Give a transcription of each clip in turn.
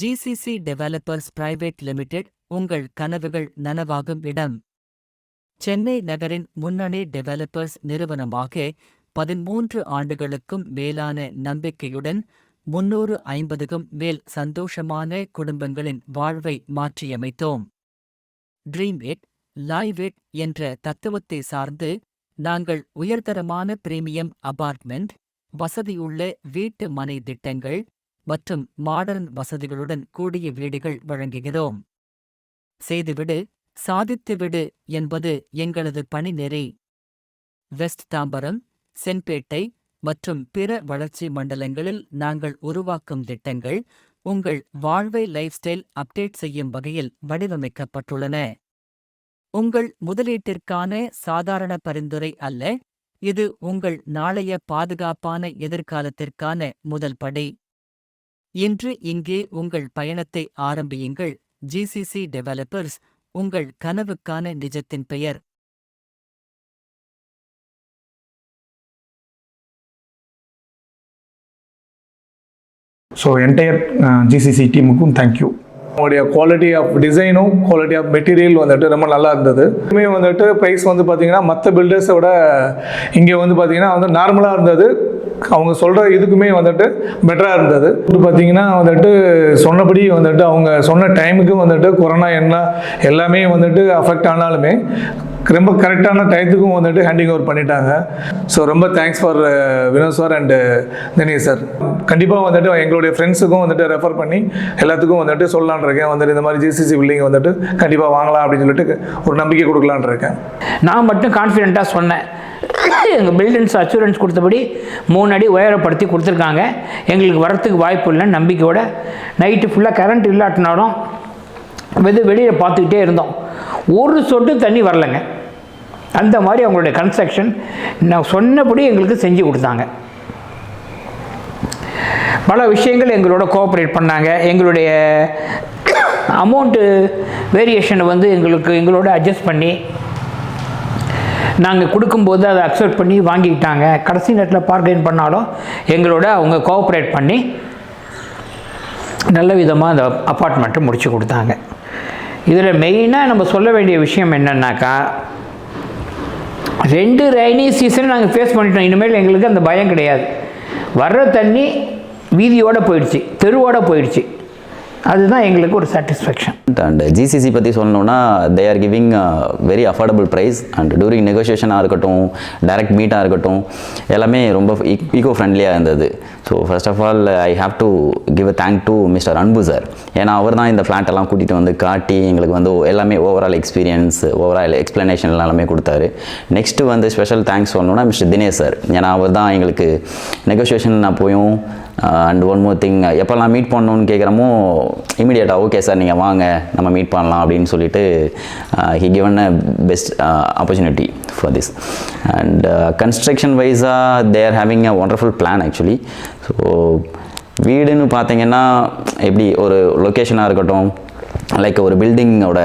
GCC developers private limited உங்கள் கனவுகள் நனவாகும் இடம். சென்னை நகரின் முன்னணி டெவலப்பர்ஸ் நிறுவனமாக பதிமூன்று ஆண்டுகளுக்கும் மேலான நம்பிக்கையுடன் முன்னூறு ஐம்பதுக்கும் மேல் சந்தோஷமான குடும்பங்களின் வாழ்வை மாற்றியமைத்தோம். ட்ரீம் இட் லைவ் இட் என்ற தத்துவத்தை சார்ந்து நாங்கள் உயர்தரமான பிரீமியம் அபார்ட்மெண்ட் வசதியுள்ள வீட்டு மனை திட்டங்கள் மற்றும் மாடர்ன் வசதிகளுடன் கூடிய வீடுகள் வழங்குகிறோம். செய்துவிடு சாதித்துவிடு என்பது எங்களது பணிநெறி வெஸ்ட் தாம்பரம் சென்பேட்டை மற்றும் பிற வளர்ச்சி மண்டலங்களில் நாங்கள் உருவாக்கும் திட்டங்கள் உங்கள் வாழ்வை லைஃப் ஸ்டைல் அப்டேட் செய்யும் வகையில் வடிவமைக்கப்பட்டுள்ளன. உங்கள் முதலீட்டிற்கான சாதாரண பரிந்துரை அல்ல இது உங்கள் நாளைய பாதுகாப்பான எதிர்காலத்திற்கான முதல் படி. இன்று இங்கே உங்கள் பயணத்தை ஆரம்பியுங்கள். ஜிசிசி டெவலப்பர்ஸ் உங்கள் கனவுக்கான நிஜத்தின் பெயர். ஸோ என்டையர் ஜிசிசி டீமுக்கும் தேங்க்யூ உங்களுடைய குவாலிட்டி ஆஃப் டிசைனும் குவாலிட்டி ஆஃப் மெட்டீரியல் வந்துட்டு ரொம்ப நல்லா இருந்தது. இதுவுமே வந்துட்டு ப்ரைஸ் வந்து பார்த்தீங்கன்னா மற்ற பில்டர்ஸை விட இங்கே வந்து பார்த்தீங்கன்னா வந்து நார்மலாக இருந்தது. அவங்க சொல்கிற இதுக்குமே வந்துட்டு பெட்டராக இருந்தது. இப்போ பார்த்தீங்கன்னா வந்துட்டு சொன்னபடி வந்துட்டு அவங்க சொன்ன டைமுக்கு வந்துட்டு கொரோனா என்ன எல்லாமே வந்துட்டு அஃபெக்ட் ஆனாலுமே ரொம்ப கரெக்டான டயத்துக்கும் வந்துட்டு ஹேண்டிங் ஓவர் பண்ணிட்டாங்க. ஸோ ரொம்ப thanks for Vinod sir and Dinesh sir கண்டிப்பாக வந்துட்டு எங்களுடைய ஃப்ரெண்ட்ஸுக்கும் வந்துட்டு ரெஃபர் பண்ணி எல்லாத்துக்கும் வந்துட்டு சொல்லலான் இருக்கேன். வந்துட்டு இந்த மாதிரி ஜிசிசி பில்டிங் வந்துட்டு கண்டிப்பாக வாங்கலாம் அப்படின்னு சொல்லிட்டு ஒரு நம்பிக்கை கொடுக்கலான் இருக்கேன். நான் மட்டும் கான்ஃபிடெண்ட்டாக சொன்னேன். எங்கள் பில்டன்ஸ் அச்சூரன்ஸ் கொடுத்தபடி மூணு அடி உயரப்படுத்தி கொடுத்துருக்காங்க. எங்களுக்கு வரத்துக்கு வாய்ப்பு இல்லைன்னு நம்பிக்கையோட நைட்டு ஃபுல்லாக கரண்ட் இல்லாட்டினாலும் வெது வெளியில் பார்த்துக்கிட்டே இருந்தோம். ஒரு சொட்டு தண்ணி வரலைங்க. அந்த மாதிரி அவங்களுடைய கன்ஸ்ட்ரக்ஷன் நான் சொன்னபடி எங்களுக்கு செஞ்சு கொடுத்தாங்க. பல விஷயங்கள் எங்களோட கோஆப்ரேட் பண்ணாங்க. எங்களுடைய அமௌண்ட்டு வேரியேஷனை வந்து எங்களுக்கு எங்களோட அட்ஜஸ்ட் பண்ணி நாங்கள் கொடுக்கும்போது அதை அக்செப்ட் பண்ணி வாங்கிக்கிட்டாங்க. கடைசி நேரத்தில் பார்கெயின் பண்ணாலும் எங்களோட அவங்க கோஆப்ரேட் பண்ணி நல்ல விதமாக அந்த அப்பார்ட்மெண்ட்டை முடித்து கொடுத்தாங்க. இதில் மெயினாக நம்ம சொல்ல வேண்டிய விஷயம் என்னன்னாக்கா ரெண்டு ரெய்னி சீசன் நாங்கள் ஃபேஸ் பண்ணிட்டோம். இனிமேல் எங்களுக்கு அந்த பயம் கிடையாது. வர்ற தண்ணி வீதியோடு போயிடுச்சு தெருவோடு போயிடுச்சு. அதுதான் எங்களுக்கு ஒரு சாட்டிஸ்ஃபேக்ஷன் அண்ட் ஜிசிசி பற்றி சொல்லணும்னா they are giving very affordable price and during நெகோசியேஷனாக இருக்கட்டும் டைரக்ட் மீட்டாக இருக்கட்டும் எல்லாமே ரொம்ப ஈகோ ஃப்ரெண்ட்லியாக இருந்தது. So first of all I have to give a thank to mister Anbu sir ஏன்னா அவர் தான் இந்த ஃப்ளாட்டெல்லாம் கூட்டிகிட்டு வந்து காட்டி எங்களுக்கு வந்து எல்லாமே ஓவரால் எக்ஸ்பீரியன்ஸ் ஓவரால் எக்ஸ்ப்ளனேஷன் எல்லாமே கொடுத்தாரு. நெக்ஸ்ட்டு வந்து ஸ்பெஷல் தேங்க்ஸ் சொல்லணும்னா மிஸ்டர் தினேஷ் சார் ஏன்னா அவர் தான் எங்களுக்கு நெகோசியேஷன் நான் போயும் அண்ட் ஒன் மோர் திங் எப்போல்லாம் மீட் பண்ணணும்னு கேட்குறமோ இமீடியட்டாக ஓகே சார் நீங்கள் வாங்க நம்ம மீட் பண்ணலாம் அப்படின்னு சொல்லிட்டு he given a best opportunity for this and construction வைஸாக they are having a wonderful plan actually so வீடுன்னு பார்த்தீங்கன்னா எப்படி ஒரு லொக்கேஷனாக இருக்கட்டும் லைக் ஒரு பில்டிங்கோட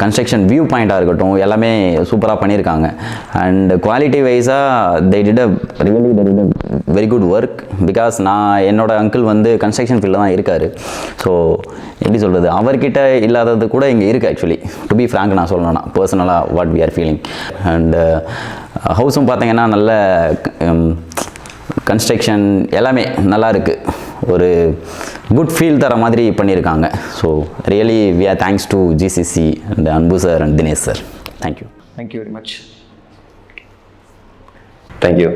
கன்ஸ்ட்ரக்ஷன் வியூ பாயிண்ட்டாக இருக்கட்டும் எல்லாமே சூப்பராக பண்ணியிருக்காங்க அண்ட் குவாலிட்டி வைஸாக they did a really did a very good work because நான் என்னோடய அங்கிள் வந்து கன்ஸ்ட்ரக்ஷன் ஃபீல்டில் தான் இருக்கார். ஸோ எப்படி சொல்கிறது அவர்கிட்ட இல்லாதது கூட இங்கே இருக்குது ஆக்சுவலி டு பி ஃப்ராங்க் நான் சொல்லணும்னா பர்சனலாக what we are feeling and ஹவுஸும் பார்த்தீங்கன்னா நல்ல கன்ஸ்ட்ரக்ஷன் எல்லாமே நல்லா இருக்குது ஒரு குட் ஃபீல் தர மாதிரி பண்ணியிருக்காங்க so really we are thanks to GCC and Anbu sir and Dinesh sir thank you thank you very much thank you